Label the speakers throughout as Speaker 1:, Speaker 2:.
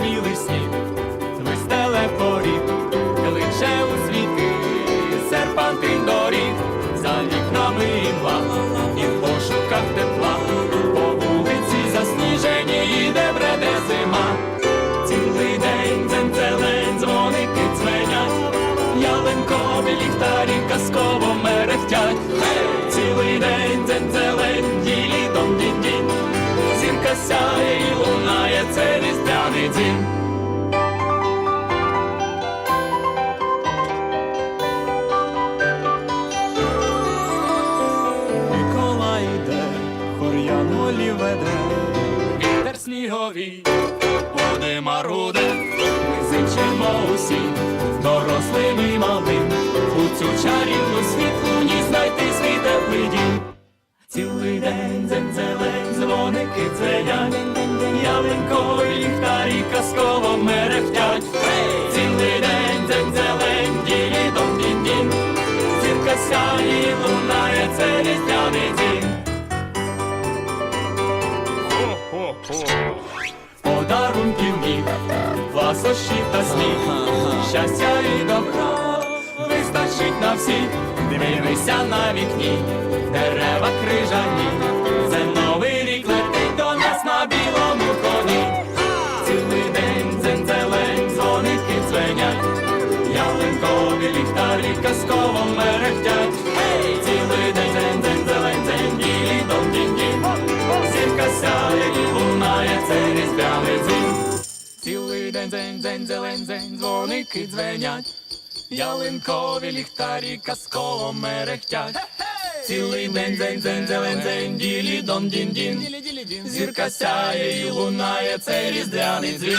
Speaker 1: Білий сніг, вистеле поріг, лише у світи серпантин доріг, за вікнами і мла. Ялинкові ліхтарі казково мерехтять. Цілий день дзензелень, ділі дом дінь дінь Зірка сяє і лунає, це різдвяний дзвін. Микола йде, хор'янолі веде, вітер сніговий, води маруде, зичимо усі, дорослим і малим, у цю чарівну світлу ні знайти свій теплий дім. Цілий день дзензелень, дзвоники дзвенять, ялинкові ліхтарі казково мерехтять. Цілий день дзензелень, ділі дом дінь дінь Зірка сяє, лунає, це різдвяний дім. Подарунків міг, ласощі та сміх, щастя і добра вистачить на всіх. Дивися на вікні, дерева крижані, це новий рік летить до нас на білому коні. Цілий день дзензелень, дзвоники дзвенять, ялинкові ліхтарі казково мерехтять. День дзень, дзень, зелень, дзень, дзвоники дзвенять, ялинкові ліхтарі казково мерехтять. Цілий день, дзень, дзень, зелень, дзень, ділі дон дін дін Зірка сяє і лунає, це різдвяний дзвін.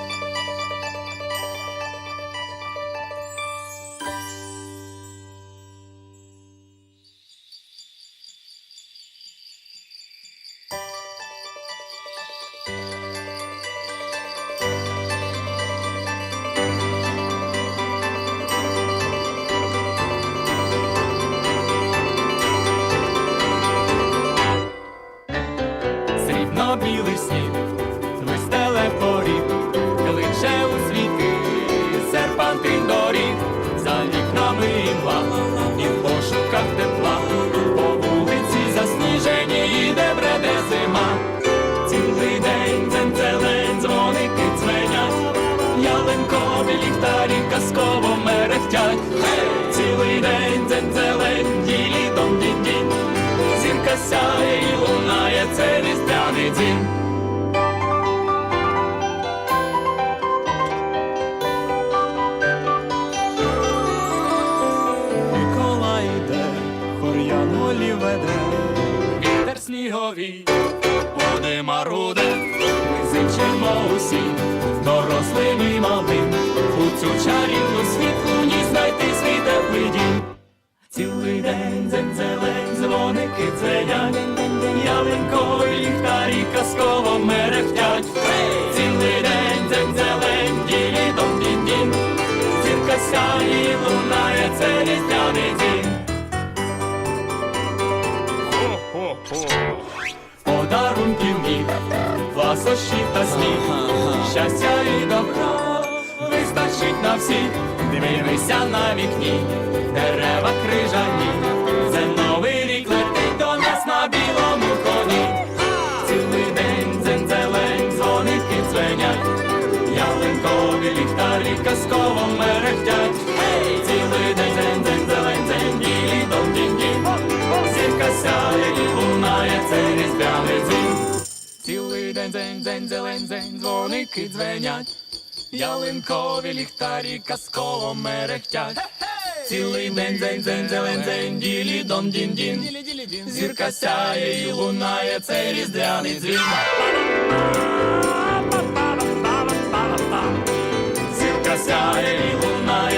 Speaker 1: Сніг, вистеле поріг, кличе у світи, серпантин доріг, за вікнами імла, і в пошуках тепла, по вулиці засніжені, і де бреде зима. Цілий день дзензелень, дзвоники дзвенять, ялинкові ліхтарі казково мерехтять. Цілий день дзензелень, ділі дом дінь Зірка сяє і лунає, це різдвяний дім. Веде, вітер сніговий, буде маруде, ми зичимо усі, дорослим і малим, у цю чарівну світлу ні знайти свій теплий дім. Цілий день дзензелень, дзвоники дзвенять, ялинкові ліхтарі казково Подарунків міг, ласощі та сміх, щастя і добра вистачить на всіх. Дивися на вікні, дерева крижані, це новий рік летить до нас на білому коні. Цілий день дзензелень, дзвоники дзвенять, ялинкові ліхтарі казково мерехтять. День дзень, дзень, зелень, дзень, дзвоники дзвенять, ялинкові ліхтарі казково мерехтять. Цілий день, дзень, дзень, зелень, дзень, ділі дон дін дін Зірка сяє і лунає, це різдвяний дзвін. Зірка сяє і лунає,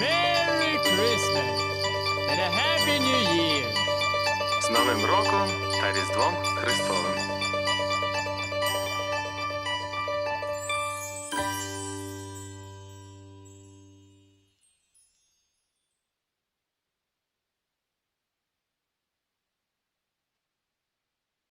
Speaker 1: Merry Christmas and a Happy New Year!
Speaker 2: З Новим роком та Різдвом Христовим!